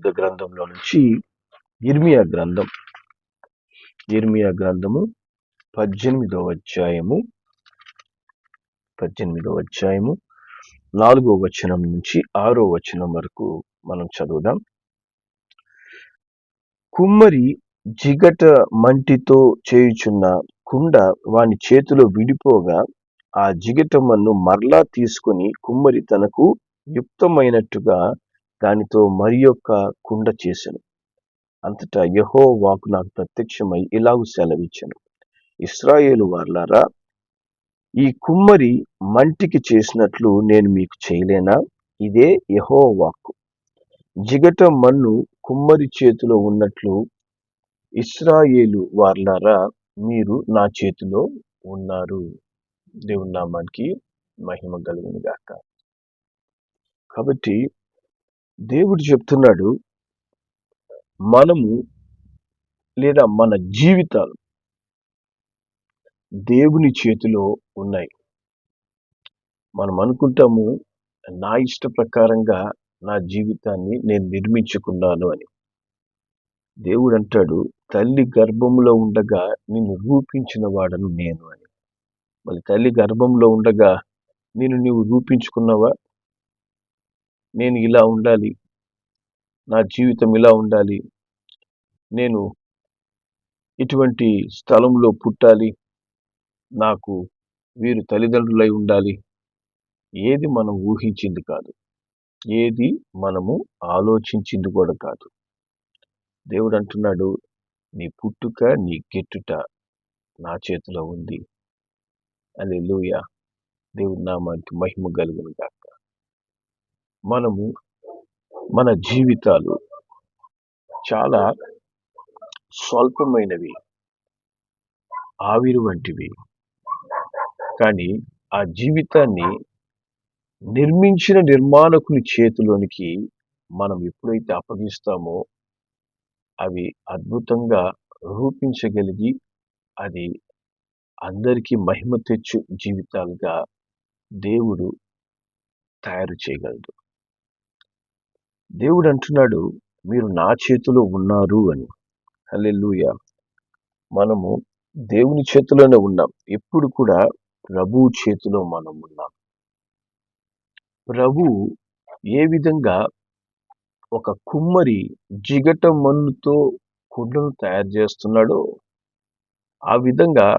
పరిశుద్ధ గ్రంథంలో నుంచి ఇర్మియా గ్రంథం. ఇర్మియా గ్రంథము పద్దెనిమిదవ అధ్యాయము పద్దెనిమిదవ అధ్యాయము నాలుగో వచనం నుంచి ఆరో వచనం వరకు మనం చదువుదాం. కుమ్మరి జిగట మంటితో చేయుచున్న కుండ వాని చేతిలో విడిపోగా ఆ జిగటమ్మను మరలా తీసుకొని కుమ్మరి తనకు యుక్తమైనట్టుగా దానితో మరి యొక్క కుండ చేశాను అంతటా యహో వాకు నాకు ప్రత్యక్షమై ఇలాగు సెలవిచ్చాను. ఇస్రాయేలు వార్లారా ఈ కుమ్మరి మంటికి చేసినట్లు నేను మీకు చేయలేనా? ఇదే యహో వాక్కు జిగట మన్ను కుమ్మరి చేతిలో ఉన్నట్లు ఇస్రాయేలు వార్లారా మీరు నా చేతిలో ఉన్నారు. దేవుని నామానికి మహిమ కలిగిన గాక కాబట్టి దేవుడు చెప్తున్నాడు మనము లేదా మన జీవితాలు దేవుని చేతిలో ఉన్నాయి. మనం అనుకుంటాము నా ఇష్ట ప్రకారంగా నా జీవితాన్ని నేను నిర్మించుకున్నాను అని. దేవుడు అంటాడు తల్లి గర్భంలో ఉండగా నిన్ను రూపించిన వాడను నేను అని. మళ్ళీ తల్లి గర్భంలో ఉండగా నేను నీవు రూపించుకున్నావా? నేను ఇలా ఉండాలి. నా జీవితం ఇలా ఉండాలి. నేను ఇటువంటి స్థలంలో పుట్టాలి. నాకు వీరు తల్లిదండ్రులై ఉండాలి. ఏది మనం ఊహించింది కాదు. ఏది మనము ఆలోచించింది కూడా కాదు. దేవుడు అంటున్నాడు నీ పుట్టుక నీ గెట్టుట నా చేతిలో ఉంది. అని లూయ దేవుడి నామానికి మహిమ కలుగునుగాక. మనము మన జీవితాలు చాలా స్వల్పమైనవి. ఆవిరి వంటివి. కానీ ఆ జీవితాన్ని నిర్మించిన నిర్మాణకుని చేతిలోనికి మనం ఎప్పుడైతే అప్పగిస్తామో అవి అద్భుతంగా రూపించగలిగి అది అందరికీ మహిమ తెచ్చు జీవితాలుగా దేవుడు తయారు చేయగలడు. దేవుడు అంటున్నాడు మీరు నా చేతిలో ఉన్నారు అని. హల్లెలూయ. మనము దేవుని చేతిలోనే ఉన్నాం. ఎప్పుడు కూడా ప్రభు చేతిలో మనం ఉన్నాం. ప్రభు ఏ విధంగా ఒక కుమ్మరి జిగట మన్నుతో కుండను తయారు చేస్తున్నాడో ఆ విధంగా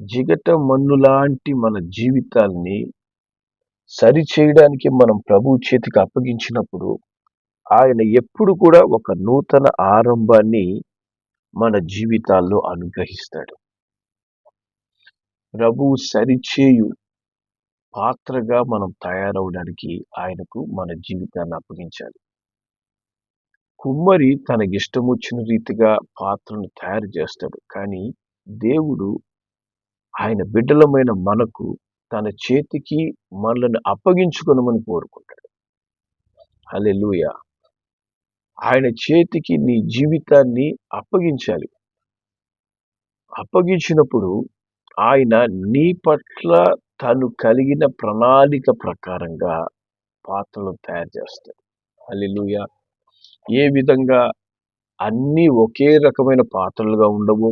జిగట మన్ను లాంటి మన జీవితాల్ని సరి చేయడానికి మనం ప్రభు చేతికి అప్పగించినప్పుడు ఆయన ఎప్పుడు కూడా ఒక నూతన ఆరంభాన్ని మన జీవితాల్లో అనుగ్రహిస్తాడు. ప్రభువు సరిచేయు పాత్రగా మనం తయారవడానికి ఆయనకు మన జీవితాన్ని అప్పగించాలి. కుమ్మరి తనకి ఇష్టం వచ్చిన రీతిగా పాత్రను తయారు చేస్తాడు. కానీ దేవుడు ఆయన బిడ్డలమైన మనకు తన చేతికి మనల్ని అప్పగించుకొనమని కోరుకుంటాడు. హల్లెలూయా. ఆయన చేతికి నీ జీవితాన్ని అప్పగించాలి. అప్పగించినప్పుడు ఆయన నీ పట్ల తను కలిగిన ప్రణాళిక ప్రకారంగా పాత్రలు తయారు చేస్తాడు. అల్లెలుయ ఏ విధంగా అన్నీ ఒకే రకమైన పాత్రలుగా ఉండవు.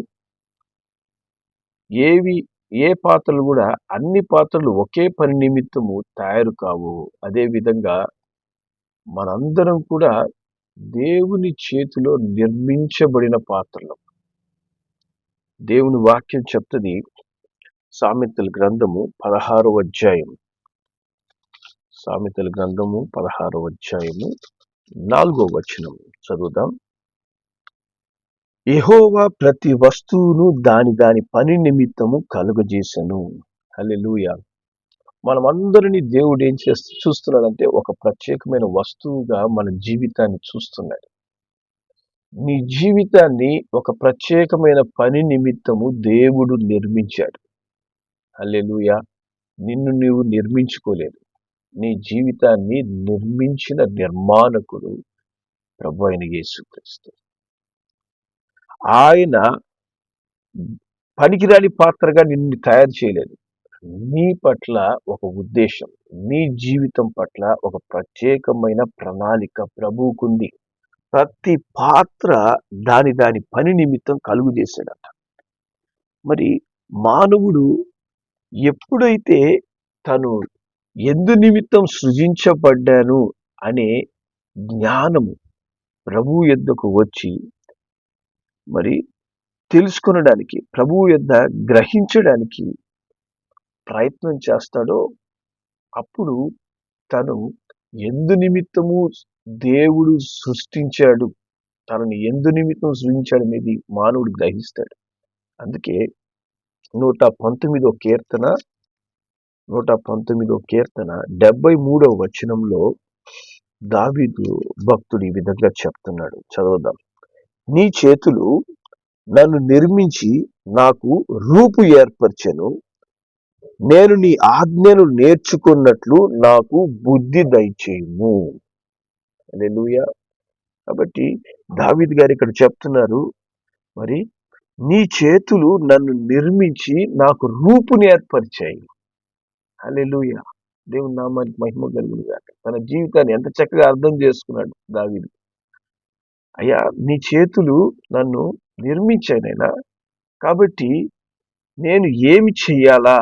ఏవి ఏ పాత్రలు కూడా అన్ని పాత్రలు ఒకే పని నిమిత్తము తయారు కావు. అదే విధంగా మనందరం కూడా దేవుని చేతిలో నిర్మించబడిన పాత్రలు. దేవుని వాక్యం చెప్తుంది సామెతల గ్రంథము పదహారో అధ్యాయం సామెతల గ్రంథము పదహారో అధ్యాయము నాలుగో వచనం చదువుదాం. ఎహోవా ప్రతి వస్తువును దాని దాని పని నిమిత్తము కలుగజేసను. మనం మనమందరినీ దేవుడు ఏం చేస్తూ చూస్తున్నాడంటే ఒక ప్రత్యేకమైన వస్తువుగా మన జీవితాన్ని చూస్తున్నాడు. నీ జీవితాన్ని ఒక ప్రత్యేకమైన పని నిమిత్తము దేవుడు నిర్మించాడు. అల్లెలుయ నిన్ను నీవు నిర్మించుకోలేదు. నీ జీవితాన్ని నిర్మించిన నిర్మాణకుడు ప్రభు అయిన యేసుక్రీస్తు. ఆయన పనికిరాని పాత్రగా నిన్ను తయారు చేయలేదు. నీ పట్ల ఒక ఉద్దేశం నీ జీవితం పట్ల ఒక ప్రత్యేకమైన ప్రణాళిక ప్రభువుకుంది. ప్రతి పాత్ర దాని దాని పని నిమిత్తం కలుగు చేశాడట మరి మానవుడు ఎప్పుడైతే తను ఎందు నిమిత్తం సృజించబడ్డాను అనే జ్ఞానము ప్రభు యొద్దకు వచ్చి మరి తెలుసుకునడానికి ప్రభువు యొద్ద గ్రహించడానికి ప్రయత్నం చేస్తాడో అప్పుడు తను ఎందు నిమిత్తము దేవుడు సృష్టించాడు తనని ఎందు నిమిత్తం సృష్టించాడు అనేది మానవుడు గ్రహిస్తాడు. అందుకే నూట పంతొమ్మిదో కీర్తన నూట పంతొమ్మిదో కీర్తన డెబ్బై మూడవ వచనంలో దావీదు భక్తుడు ఈ విధంగా చెప్తున్నాడు. చదవదాం నీ చేతులు నన్ను నిర్మించి నాకు రూపు ఏర్పరచెను నేను నీ ఆజ్ఞను నేర్చుకున్నట్లు నాకు బుద్ధి దయచేయము. హల్లెలూయా. కాబట్టి దావిద్ గారు ఇక్కడ చెప్తున్నారు మరి నీ చేతులు నన్ను నిర్మించి నాకు రూపుని ఏర్పరిచాయి. అలెలుయ దేవుని నామానికి మహిమ కలుగును గాక తన జీవితాన్ని ఎంత చక్కగా అర్థం చేసుకున్నాడు దావీదు. అయ్యా నీ చేతులు నన్ను నిర్మించానైనా కాబట్టి నేను ఏమి చెయ్యాలా?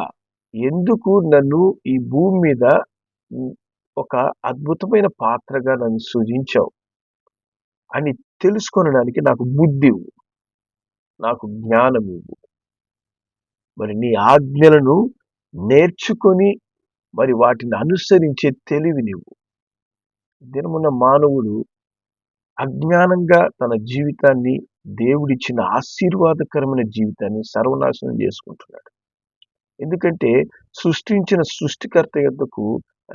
ఎందుకు నన్ను ఈ భూమి మీద ఒక అద్భుతమైన పాత్రగా నన్ను సృజించావు అని తెలుసుకొనడానికి నాకు బుద్ధి ఇవ్వు. నాకు జ్ఞానం ఇవ్వు. మరి నీ ఆజ్ఞలను నేర్చుకొని మరి వాటిని అనుసరించే తెలివి నీవు దినమున్న మానవుడు అజ్ఞానంగా తన జీవితాన్ని దేవుడిచ్చిన ఆశీర్వాదకరమైన జీవితాన్ని సర్వనాశనం చేసుకుంటున్నాడు. ఎందుకంటే సృష్టించిన సృష్టికర్త యొద్దకు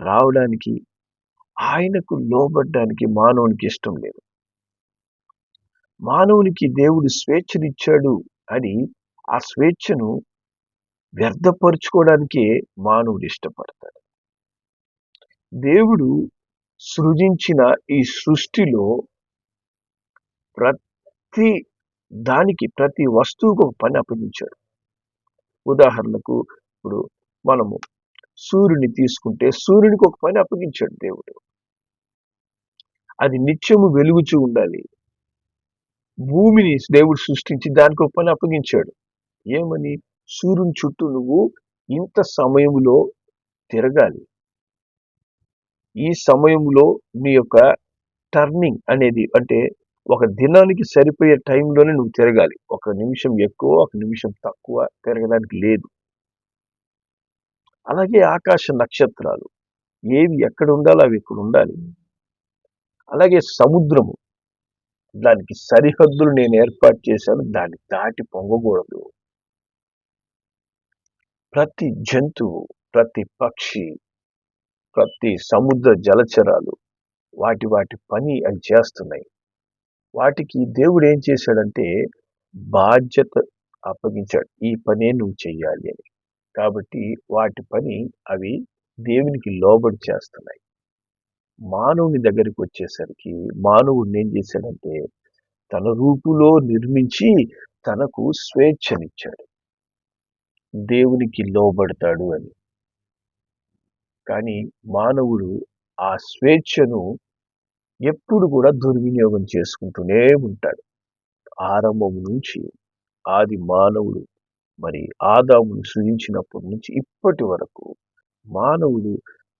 రావడానికి ఆయనకు లోబడ్డానికి మానవునికి ఇష్టం లేదు. మానవునికి దేవుడు స్వేచ్ఛనిచ్చాడు అని ఆ స్వేచ్ఛను వ్యర్థపరుచుకోవడానికే మానవుడు ఇష్టపడతాడు. దేవుడు సృజించిన ఈ సృష్టిలో ప్రతి దానికి ప్రతి వస్తువుకు ఒక పని అప్పగించాడు. ఉదాహరణకు ఇప్పుడు మనము సూర్యుని తీసుకుంటే సూర్యునికి ఒక పని అప్పగించాడు దేవుడు. అది నిత్యము వెలుగుచూ ఉండాలి. భూమిని దేవుడు సృష్టించి దానికి ఒక పని అప్పగించాడు. ఏమని? సూర్యుని చుట్టూ నువ్వు ఇంత సమయంలో తిరగాలి. ఈ సమయంలో నీ యొక్క టర్నింగ్ అనేది అంటే ఒక దినానికి సరిపోయే టైంలోనే నువ్వు తిరగాలి. ఒక నిమిషం ఎక్కువ ఒక నిమిషం తక్కువ తిరగడానికి లేదు. అలాగే ఆకాశ నక్షత్రాలు ఏవి ఎక్కడ ఉండాలో అవి ఇక్కడ ఉండాలి. అలాగే సముద్రము దానికి సరిహద్దులు నేను ఏర్పాటు చేశాను దాన్ని దాటి పొంగకూడదు. ప్రతి జంతువు ప్రతి పక్షి ప్రతి సముద్ర జలచరాలు వాటి వాటి పని అవి చేస్తున్నాయి. వాటికి దేవుడు ఏం చేశాడంటే బాధ్యత అప్పగించాడు. ఈ పనే నువ్వు చెయ్యాలి అని. కాబట్టి వాటి పని అవి దేవునికి లోబడి చేస్తున్నాయి. మానవుని దగ్గరికి వచ్చేసరికి మానవుడిని ఏం చేశాడంటే తన రూపులో నిర్మించి తనకు స్వేచ్ఛనిచ్చాడు. దేవునికి లోబడతాడు అని. కానీ మానవుడు ఆ స్వేచ్ఛను ఎప్పుడు కూడా దుర్వినియోగం చేసుకుంటూనే ఉంటాడు. ఆరంభం నుంచి ఆది మానవుడు మరి ఆదామును సృజించినప్పటి నుంచి ఇప్పటి వరకు మానవుడు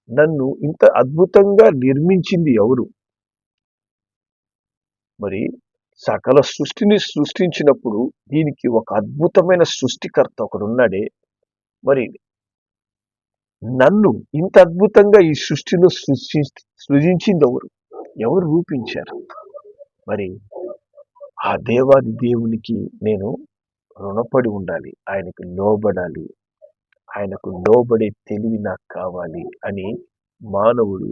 నన్ను ఇంత అద్భుతంగా నిర్మించింది ఎవరు? మరి సకల సృష్టిని సృష్టించినప్పుడు దీనికి ఒక అద్భుతమైన సృష్టికర్త ఒకడున్నాడే. మరి నన్ను ఇంత అద్భుతంగా ఈ సృష్టిలో సృష్టి సృజించింది ఎవరు ఎవరు రూపించారు? మరి ఆ దేవాది దేవునికి నేను రుణపడి ఉండాలి ఆయనకు లోబడాలి ఆయనకు లోబడే తెలివి నాకు కావాలి అని మానవుడు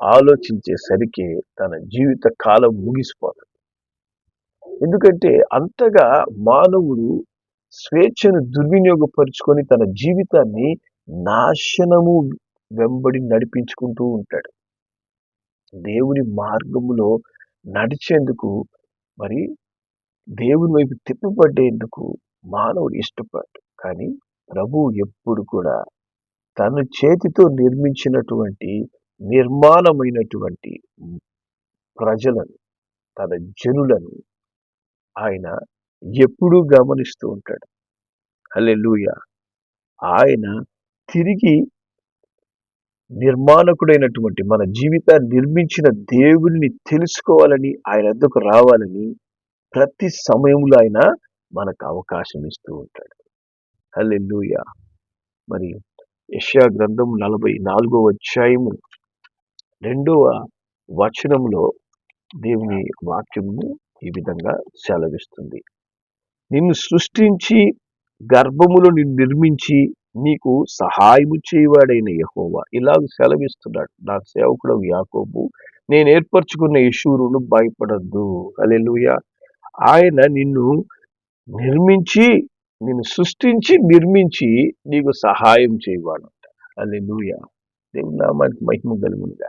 ఆలోచించేసరికి తన జీవిత కాలం ముగిసిపోతుంది. ఎందుకంటే అంతగా మానవుడు స్వేచ్ఛను దుర్వినియోగపరుచుకొని తన జీవితాన్ని నాశనము వెంబడి నడిపించుకుంటూ ఉంటాడు. దేవుని మార్గములో నడిచేందుకు మరి దేవుని వైపు తిప్పబడేందుకు మానవుడు ఇష్టపడ్డు కానీ ప్రభు ఎప్పుడు కూడా తన చేతితో నిర్మించినటువంటి నిర్మాణమైనటువంటి ప్రజలను తన జనులను ఆయన ఎప్పుడూ గమనిస్తూ ఉంటాడు. అల్లెలుయ ఆయన తిరిగి నిర్మాణకుడైనటువంటి మన జీవితాన్ని నిర్మించిన దేవుడిని తెలుసుకోవాలని ఆయన ఎద్దకు రావాలని ప్రతి సమయంలో ఆయన మనకు అవకాశం ఇస్తూ ఉంటాడు. హల్లెలూయ! మరి యష్యా గ్రంథం నలభై నాలుగో అధ్యాయము రెండవ వచనంలో దేవుని వాక్యము ఈ విధంగా సెలవిస్తుంది. నిన్ను సృష్టించి గర్భములో నిన్ను నిర్మించి నీకు సహాయము చేయవాడైన యహోవా. ఇలాగ సెలవిస్తున్నాడు. నా సేవకుడు యాకోబు నేను ఏర్పరచుకున్న యశూరును భయపడద్దు. అలెలుయ ఆయన నిన్ను నిర్మించి నిన్ను సృష్టించి నిర్మించి నీకు సహాయం చేయవాడు. అలెలుయ దేవుని నామానికి మహిమ కలుగునుగా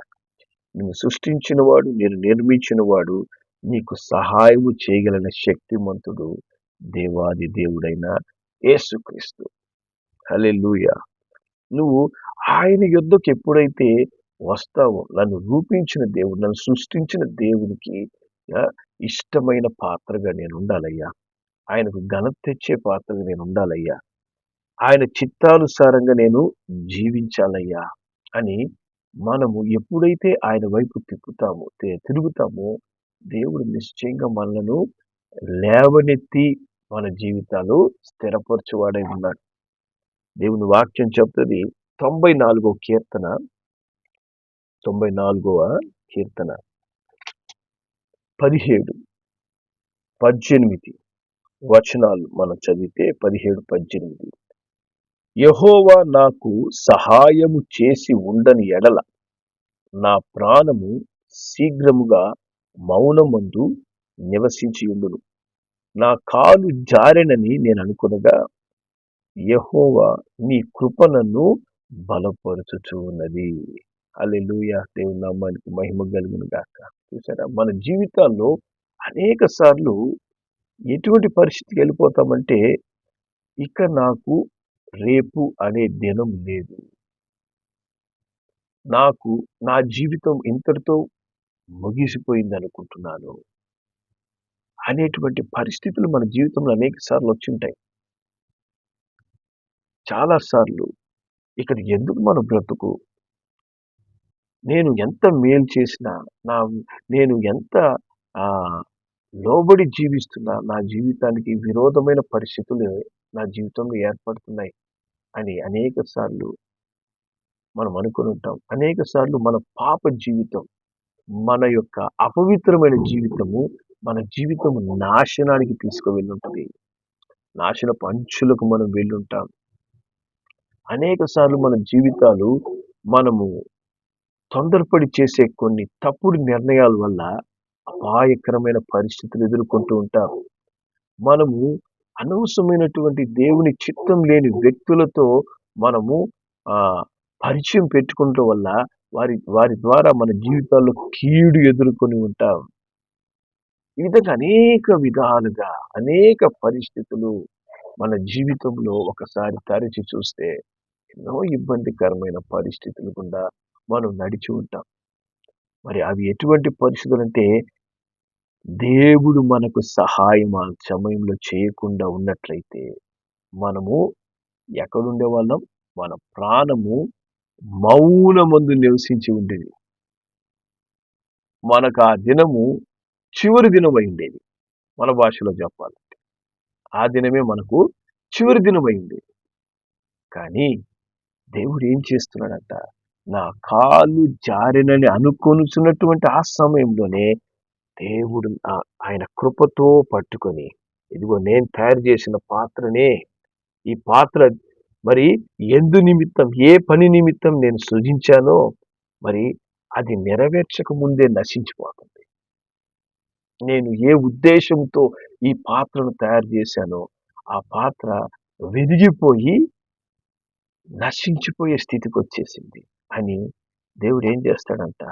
నిన్ను సృష్టించినవాడు నేను నిర్మించినవాడు నీకు సహాయము చేయగలిగిన శక్తిమంతుడు దేవాది దేవుడైన యేసుక్రీస్తు. హల్లెలూయా. నువ్వు ఆయన యుద్ధకు ఎప్పుడైతే వస్తావో నన్ను రూపించిన దేవుడు నన్ను సృష్టించిన దేవునికి ఇష్టమైన పాత్రగా నేను ఉండాలయ్యా ఆయనకు ఘనత తెచ్చే పాత్రగా నేను ఉండాలయ్యా ఆయన చిత్తానుసారంగా నేను జీవించాలయ్యా అని మనము ఎప్పుడైతే ఆయన వైపు తిప్పుతామో తిరుగుతామో దేవుడు నిశ్చయంగా మనలను లేవనెత్తి మన జీవితాలు స్థిరపరచువాడై ఉన్నాడు. దేవుని వాక్యం చెప్తుంది తొంభై నాలుగో కీర్తన. తొంభై నాలుగవ కీర్తన. పదిహేడు పద్దెనిమిది వచనాలు మనం చదివితే పదిహేడు పద్దెనిమిది. యహోవా నాకు సహాయము చేసి ఉండని ఎడల నా ప్రాణము శీఘ్రముగా మౌనమందు నివసించి ఉండును నా కాలు జారెనని నేను అనుకునగా యహోవా నీ కృపణను బలపరచుచున్నది బలపరుచుచు ఉన్నది. దేవుని నామానికి మహిమ కలుగును గాక. చూసారా మన జీవితాల్లో అనేక సార్లు ఎటువంటి పరిస్థితికి వెళ్ళిపోతామంటే ఇక నాకు రేపు అనే దినం లేదు. నాకు నా జీవితం ఇంతటితో ముగిసిపోయింది అనుకుంటున్నాను. అనేటువంటి పరిస్థితులు మన జీవితంలో అనేక సార్లు వచ్చింటాయి చాలా సార్లు ఇక్కడ ఎందుకు మన బ్రతుకు? నేను ఎంత మేలు చేసినా నా నేను ఎంత లోబడి జీవిస్తున్నా నా జీవితానికి విరోధమైన పరిస్థితులు నా జీవితంలో ఏర్పడుతున్నాయి అని అనేక సార్లు మనం అనుకుని ఉంటాం. అనేక సార్లు మన పాప జీవితం మన యొక్క అపవిత్రమైన జీవితము మన జీవితము నాశనానికి తీసుకువెళ్ళుంటుంది నాశనపు అంచులకు మనం వెళ్ళుంటాం. అనేక సార్లు మన జీవితాలు మనము తొందరపడి చేసే కొన్ని తప్పుడు నిర్ణయాల వల్ల అపాయకరమైన పరిస్థితులు ఎదుర్కొంటూ ఉంటారు మనము అనవసరమైనటువంటి దేవుని చిత్తం లేని వ్యక్తులతో మనము ఆ పరిచయం పెట్టుకుంటూ వల్ల వారి వారి ద్వారా మన జీవితాల్లో కీడు ఎదుర్కొని ఉంటాం. ఈ విధంగా అనేక విధాలుగా అనేక పరిస్థితులు మన జీవితంలో ఒకసారి తరచి చూస్తే ఎన్నో ఇబ్బందికరమైన పరిస్థితులు గుండా మనం నడిచి ఉంటాం. మరి అవి ఎటువంటి పరిస్థితులు అంటే దేవుడు మనకు సహాయం ఆ సమయంలో చేయకుండా ఉన్నట్లయితే మనము ఎక్కడుండే వాళ్ళం? మన ప్రాణము మౌనమందు నివసించి ఉండేది. మనకు ఆ దినము చివరి దినం అయిండేది మన భాషలో చెప్పాలంటే. ఆ దినమే మనకు చివరి దినం ఉండేది. కానీ దేవుడు ఏం చేస్తున్నాడంట? నా కాలు జారినని అనుకొనుచున్నటువంటి ఆ సమయంలోనే దేవుడు ఆయన కృపతో పట్టుకొని ఇదిగో నేను తయారు చేసిన పాత్రనే ఈ పాత్ర మరి ఎందు నిమిత్తం ఏ పని నిమిత్తం నేను సృజించానో మరి అది నెరవేర్చక ముందే నశించిపోతుంది. నేను ఏ ఉద్దేశంతో ఈ పాత్రను తయారు చేశానో ఆ పాత్ర విరిగిపోయి నశించిపోయే స్థితికి వచ్చేసింది అని దేవుడు ఏం చేస్తాడంట?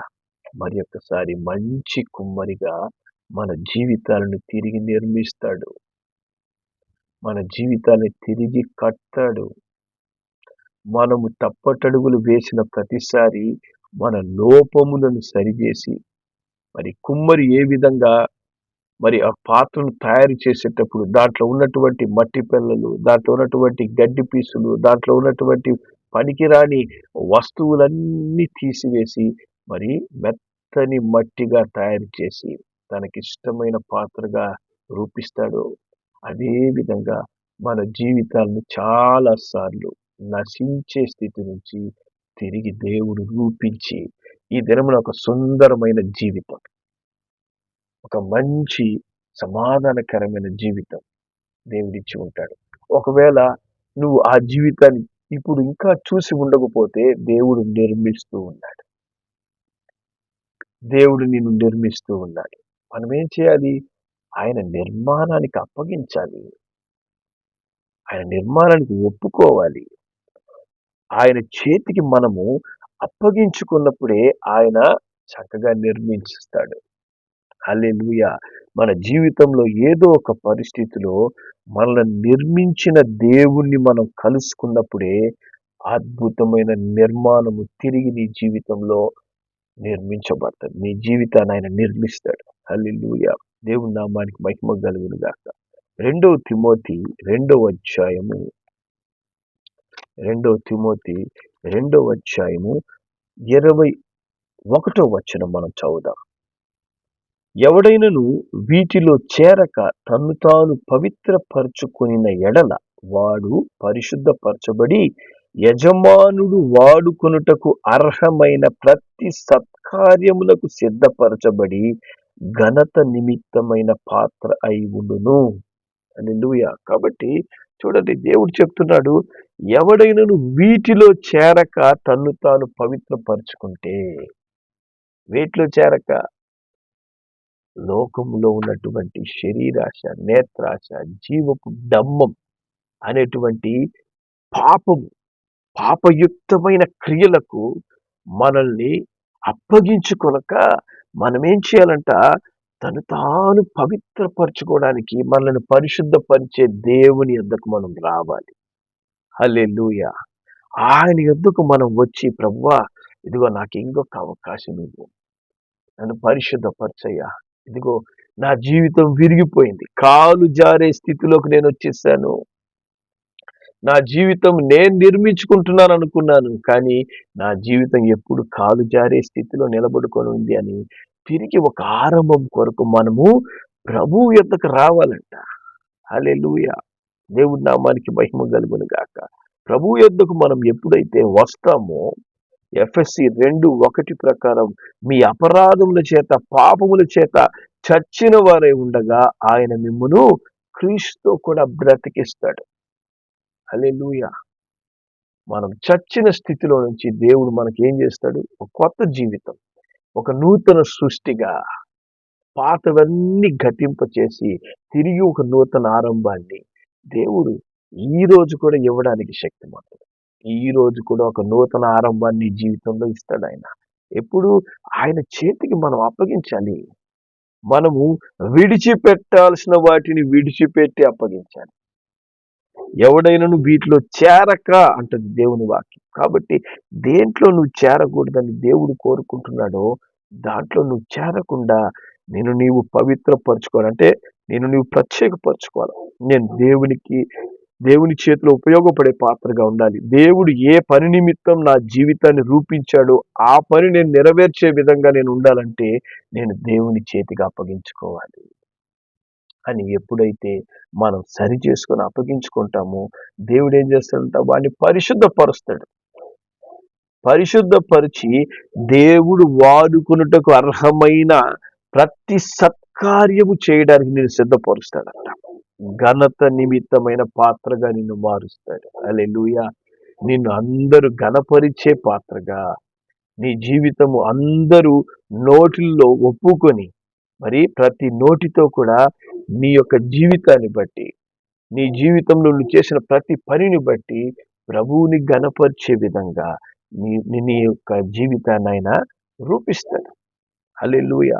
మరి ఒక్కసారి మంచి కుమ్మరిగా మన జీవితాలను తిరిగి నిర్మిస్తాడు. మన జీవితాన్ని తిరిగి కట్టాడు మనము తప్పటడుగులు వేసిన ప్రతిసారి మన లోపములను సరిచేసి మరి కుమ్మరి ఏ విధంగా మరి ఆ పాత్రను తయారు చేసేటప్పుడు దాంట్లో ఉన్నటువంటి మట్టి పిల్లలు దాంట్లో ఉన్నటువంటి గడ్డి పీసులు దాంట్లో ఉన్నటువంటి పనికిరాని వస్తువులన్నీ తీసివేసి మరి మెత్తని మట్టిగా తయారు చేసి తనకిష్టమైన పాత్రగా రూపిస్తాడు. అదేవిధంగా మన జీవితాలను చాలా సార్లు నశించే స్థితి నుంచి తిరిగి దేవుడు రూపించి ఈ దినమున ఒక సుందరమైన జీవితం ఒక మంచి సమాధానకరమైన జీవితం దేవుడిచ్చి ఉంటాడు. ఒకవేళ నువ్వు ఆ జీవితాన్ని ఇప్పుడు ఇంకా చూసి ఉండకపోతే దేవుడు నిర్మిస్తూ ఉన్నాడు. దేవుడు నిన్ను నిర్మిస్తూ ఉన్నాడు. మనం ఏం చేయాలి? ఆయన నిర్మాణానికి అప్పగించాలి. ఆయన నిర్మాణానికి ఒప్పుకోవాలి. ఆయన చేతికి మనము అప్పగించుకున్నప్పుడే ఆయన చక్కగా నిర్మించిస్తాడు. హల్లెలూయా. మన జీవితంలో ఏదో ఒక పరిస్థితిలో మనల్ని నిర్మించిన దేవుణ్ణి మనం కలుసుకున్నప్పుడే అద్భుతమైన నిర్మాణము తిరిగి నీ జీవితంలో నిర్మించబడతాడు. నీ జీవితాన్ని ఆయన నిర్మిస్తాడు. హల్లెలూయా. దేవుని నామానికి మహిమ కలుగును గాక. రెండవ తిమోతి రెండవ అధ్యాయము. రెండవ తిమోతి రెండవ అధ్యాయము. ఇరవై ఒకటో వచ్చిన మనం చదువుదాం. ఎవడైనను వీటిలో చేరక తన్ను తాను పవిత్రపరచుకొనిన ఎడల వాడు పరిశుద్ధపరచబడి యజమానుడు వాడుకొనుటకు అర్హమైన ప్రతి సత్కార్యములకు సిద్ధపరచబడి ఘనత నిమిత్తమైన పాత్ర అయి ఉండును. అని కాబట్టి చూడండి దేవుడు చెప్తున్నాడు ఎవడైనను వీటిలో చేరక తన్ను తాను పవిత్రపరుచుకుంటే వీటిలో చేరక లోకంలో ఉన్నటువంటి శరీరాశ నేత్రాశ జీవపు డమ్మం అనేటువంటి పాపము పాపయుక్తమైన క్రియలకు మనల్ని అప్పగించుకొనక మనం ఏం చేయాలంట? తను తాను పవిత్రపరచుకోవడానికి మనల్ని పరిశుద్ధపరిచే దేవుని ఎద్దకు మనం రావాలి. హలే ఆయన ఎద్దుకు మనం వచ్చి ప్రవ్వా ఇదిగో నాకు ఇంకొక అవకాశం ఇవ్వు. నన్ను పరిశుద్ధపరచయ్యా. ఇదిగో నా జీవితం విరిగిపోయింది. కాలు జారే స్థితిలోకి నేను వచ్చేసాను. నా జీవితం నేను నిర్మించుకుంటున్నాను అనుకున్నాను కానీ నా జీవితం ఎప్పుడు కాలు జారే స్థితిలో నిలబడుకొని ఉంది అని తిరిగి ఒక ఆరంభం కొరకు మనము ప్రభు యొక్కకు రావాలంట. అలే దేవుడి నామానికి మహిమ కలుగును గాక. ప్రభు యొద్దకు మనం ఎప్పుడైతే వస్తామో ఎఫ్ఎస్సి రెండు ఒకటి ప్రకారం మీ అపరాధముల చేత పాపముల చేత చచ్చిన వారే ఉండగా ఆయన మిమ్మును క్రీస్తు కూడా బ్రతికిస్తాడు. అలే మనం చచ్చిన స్థితిలో నుంచి దేవుడు మనకి ఏం చేస్తాడు? ఒక కొత్త జీవితం ఒక నూతన సృష్టిగా పాతవన్నీ ఘటింప చేసి తిరిగి ఒక నూతన ఆరంభాన్ని దేవుడు ఈ రోజు కూడా ఇవ్వడానికి శక్తిమంతుడు. ఈ రోజు కూడా ఒక నూతన ఆరంభాన్ని జీవితంలో ఇస్తాడు ఆయన. ఎప్పుడు ఆయన చేతికి మనం అప్పగించాలి. మనము విడిచిపెట్టాల్సిన వాటిని విడిచిపెట్టి అప్పగించాలి. ఎవడైనాను వీటిలో చేరక అంటది దేవుని వాక్యం. కాబట్టి దేంట్లో నువ్వు చేరకూడదని దేవుడు కోరుకుంటున్నాడో దాంట్లో నువ్వు చేరకుండా నేను నీవు పవిత్రపరచుకోవాలి. అంటే నేను నీవు ప్రత్యేకపరచుకోవాలి. నేను దేవునికి దేవుని చేతిలో ఉపయోగపడే పాత్రగా ఉండాలి. దేవుడు ఏ పని నిమిత్తం నా జీవితాన్ని రూపించాడో ఆ పని నేను నెరవేర్చే విధంగా నేను ఉండాలంటే నేను దేవుని చేతికి అప్పగించుకోవాలి. అని ఎప్పుడైతే మనం సరి చేసుకొని అప్పగించుకుంటామో దేవుడు ఏం చేస్తాడంట? వాడిని పరిశుద్ధపరుస్తాడు. పరిశుద్ధపరిచి దేవుడు వాడుకున్నటకు అర్హమైన ప్రతి సత్కార్యము చేయడానికి నేను సిద్ధపరుస్తాడంట. ఘనత నిమిత్తమైన పాత్రగా నిన్ను మారుస్తాడు. అలే నిన్ను అందరూ ఘనపరిచే పాత్రగా నీ జీవితము అందరూ నోటిల్లో ఒప్పుకొని మరి ప్రతి నోటితో కూడా నీ యొక్క జీవితాన్ని బట్టి నీ జీవితంలో నువ్వు చేసిన ప్రతి పనిని బట్టి ప్రభువుని గణపరిచే విధంగా నీ నీ యొక్క జీవితాన్ని ఆయన రూపిస్తాడు. అల్లెలుయా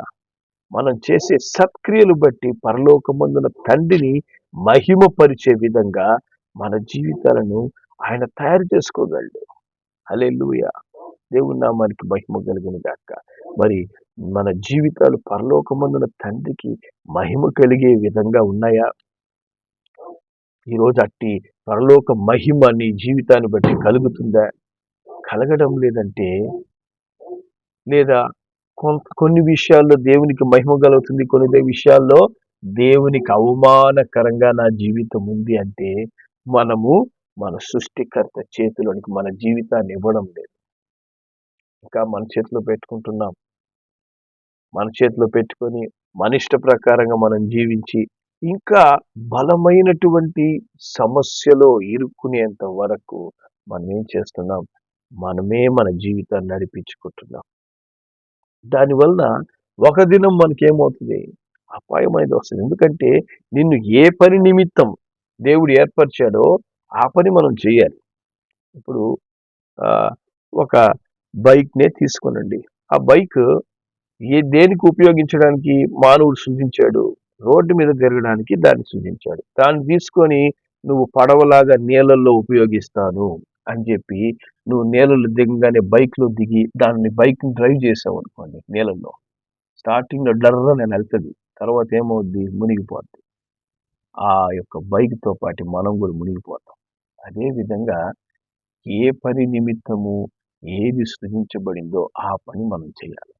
మనం చేసే సత్క్రియలు బట్టి పరలోకమందున తండ్రిని మహిమపరిచే విధంగా మన జీవితాలను ఆయన తయారు చేసుకోగలడు. అలే లూయ దేవుని నామానికి మహిమ కలిగిన గాక. మరి మన జీవితాలు పరలోకమందున తండ్రికి మహిమ కలిగే విధంగా ఉన్నాయా? ఈరోజు అట్టి పరలోక మహిమ నీ జీవితాన్ని బట్టి కలుగుతుందా? కలగడం లేదంటే లేదా కొన్ని విషయాల్లో దేవునికి మహిమ కలుగుతుంది కొన్ని విషయాల్లో దేవునికి అవమానకరంగా నా జీవితం ఉంది అంటే మనము మన సృష్టికర్త చేతిలోనికి మన జీవితాన్ని ఇవ్వడం లేదు. ఇంకా మన చేతిలో పెట్టుకుంటున్నాం. మన చేతిలో పెట్టుకొని మన ఇష్ట ప్రకారంగా మనం జీవించి ఇంకా బలమైనటువంటి సమస్యలో ఇరుక్కునేంత వరకు మనం ఏం చేస్తున్నాం? మనమే మన జీవితాన్ని నడిపించుకుంటున్నాం. దానివల్ల ఒక దినం మనకేమవుతుంది? అపాయం అనేది వస్తుంది. ఎందుకంటే నిన్ను ఏ పని నిమిత్తం దేవుడు ఏర్పరిచాడో ఆ పని మనం చేయాలి. ఇప్పుడు ఒక బైక్నే తీసుకోనండి. ఆ బైక్ ఏ దేనికి ఉపయోగించడానికి మానవుడు సృజించాడు రోడ్డు మీద తిరగడానికి దాన్ని సృజించాడు దాన్ని తీసుకొని నువ్వు పడవలాగా నీళ్ళల్లో ఉపయోగిస్తాను. అని చెప్పి నువ్వు నీళ్ళలో దిగగానే బైక్లో దిగి దాన్ని బైక్ని డ్రైవ్ చేసావు అనుకోండి నీళ్ళల్లో స్టార్టింగ్లో డర్ర నేను వెళ్తుంది. తర్వాత ఏమవుద్ది? మునిగిపోద్ది. ఆ యొక్క బైక్తో పాటు మనం కూడా మునిగిపోతాం. అదేవిధంగా ఏ పని నిమిత్తము ఏది సృజించబడిందో ఆ పని మనం చేయాలి.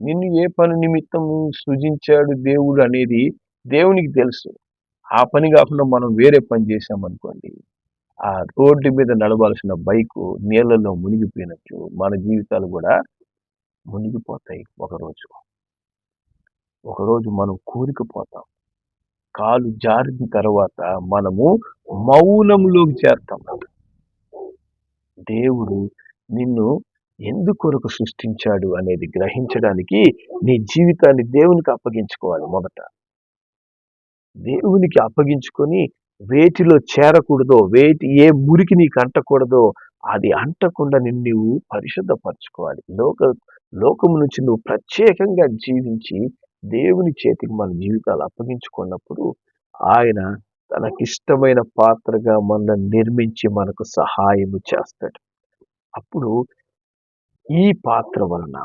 నిన్ను ఏ పని నిమిత్తము సృజించాడు దేవుడు అనేది దేవునికి తెలుసు. ఆ పని కాకుండా మనం వేరే పని చేసామనుకోండి ఆ రోడ్డు మీద నడవాల్సిన బైకు నీళ్ళలో మునిగిపోయినట్లు మన జీవితాలు కూడా మునిగిపోతాయి ఒకరోజు. ఒకరోజు మనం కోరికపోతాం కాలు జారిన తర్వాత మనము మౌనంలోకి చేరుతాం. దేవుడు నిన్ను ఎందుకొరకు సృష్టించాడు అనేది గ్రహించడానికి నీ జీవితాన్ని దేవునికి అప్పగించుకోవాలి మొదట. దేవునికి అప్పగించుకొని వేటిలో చేరకూడదో వేటి ఏ మురికి నీకు అంటకూడదో అది అంటకుండా నిన్ను నువ్వు పరిశుద్ధపరచుకోవాలి. లోక లోకము నుంచి నువ్వు ప్రత్యేకంగా జీవించి దేవుని చేతికి మన జీవితాలు అప్పగించుకున్నప్పుడు ఆయన తనకిష్టమైన పాత్రగా మనల్ని నిర్మించి మనకు సహాయము చేస్తాడు. అప్పుడు ఈ పాత్ర వలన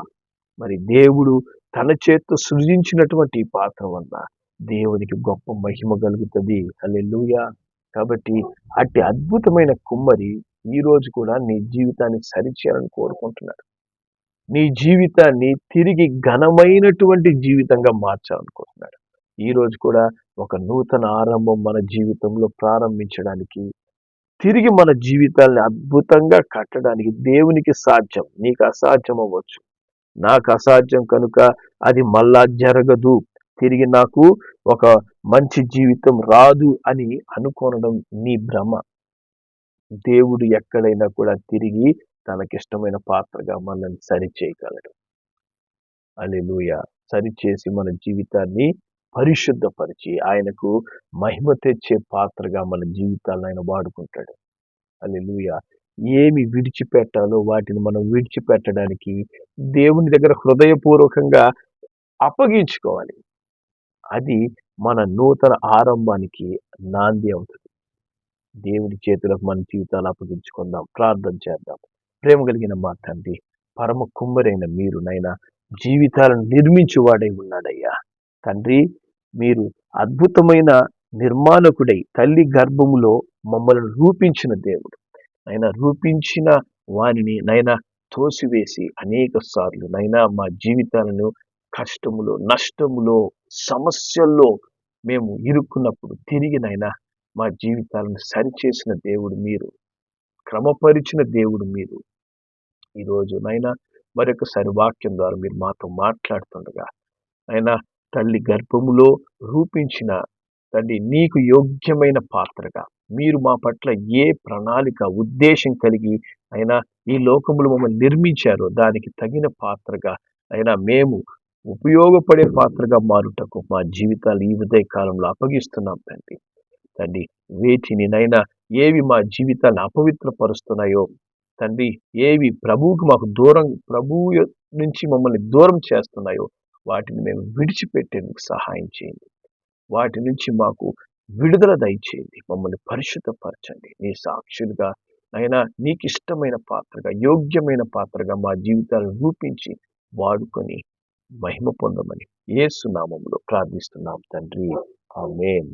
మరి దేవుడు తన చేత్తో సృజించినటువంటి ఈ పాత్ర వలన దేవునికి గొప్ప మహిమ కలుగుతుంది. అల్లెలుయ కాబట్టి అట్టి అద్భుతమైన కుమ్మరి ఈ రోజు కూడా నీ జీవితాన్ని సరిచేయాలని కోరుకుంటున్నాడు. నీ జీవితాన్ని తిరిగి ఘనమైనటువంటి జీవితంగా మార్చాలనుకుంటున్నాడు. ఈ రోజు కూడా ఒక నూతన ఆరంభం మన జీవితంలో ప్రారంభించడానికి తిరిగి మన జీవితాల్ని అద్భుతంగా కట్టడానికి దేవునికి సాధ్యం. నీకు అసాధ్యం అవ్వచ్చు నాకు అసాధ్యం కనుక అది మళ్ళా జరగదు. తిరిగి నాకు ఒక మంచి జీవితం రాదు అని అనుకోనడం నీ భ్రమ. దేవుడు ఎక్కడైనా కూడా తిరిగి తనకిష్టమైన పాత్రగా మనల్ని సరిచేయగలడు. అలెలుయ సరిచేసి మన జీవితాన్ని పరిశుద్ధపరిచి ఆయనకు మహిమ తెచ్చే పాత్రగా మన జీవితాలను ఆయన వాడుకుంటాడు. అలెలుయ ఏమి విడిచిపెట్టాలో వాటిని మనం విడిచిపెట్టడానికి దేవుని దగ్గర హృదయపూర్వకంగా అప్పగించుకోవాలి. అది మన నూతన ఆరంభానికి నాంది అవుతుంది. దేవుడి చేతులకు మన జీవితాలు అప్పగించుకుందాం. ప్రార్థన చేద్దాం. ప్రేమ కలిగిన మా తండ్రి పరమ కుమ్మరైన మీరు నైనా జీవితాలను నిర్మించువాడై ఉన్నాడయ్యా. తండ్రి మీరు అద్భుతమైన నిర్మాణకుడై తల్లి గర్భములో మమ్మల్ని రూపించిన దేవుడు. నైనా రూపించిన వారిని నైనా తోసివేసి అనేక సార్లు నైనా మా జీవితాలను కష్టములో నష్టములో సమస్యల్లో మేము ఇరుక్కున్నప్పుడు తిరిగినైనా మా జీవితాలను సరిచేసిన దేవుడు మీరు. క్రమపరిచిన దేవుడు మీరు. ఈరోజు నైనా మరొకసారి వాక్యం ద్వారా మీరు మాతో మాట్లాడుతుండగా అయినా తల్లి గర్భములో రూపించిన తండ్రి నీకు యోగ్యమైన పాత్రగా మీరు మా పట్ల ఏ ప్రణాళిక ఉద్దేశం కలిగి అయినా ఈ లోకములు మమ్మల్ని నిర్మించారో దానికి తగిన పాత్రగా అయినా మేము ఉపయోగపడే పాత్రగా మారుటకు మా జీవితాలు ఈ ఉదయ కాలంలో అప్పగిస్తున్నాం తండ్రి. తండ్రి వేటిని నైనా ఏవి మా జీవితాన్ని అపవిత్రపరుస్తున్నాయో తండ్రి ఏవి ప్రభువుకు మాకు దూరం ప్రభువు నుంచి మమ్మల్ని దూరం చేస్తున్నాయో వాటిని మేము విడిచిపెట్టేందుకు సహాయం చేయండి. వాటి నుంచి మాకు విడుదల దయచేయండి. మమ్మల్ని పరిశుద్ధపరచండి. నీ సాక్షులుగా అయినా నీకు ఇష్టమైన పాత్రగా యోగ్యమైన పాత్రగా మా జీవితాలను రూపించి వాడుకొని మహిమ పొందమని. ఏసునామంలో ప్రార్థిస్తున్నాం తండ్రి. ఆమెన్.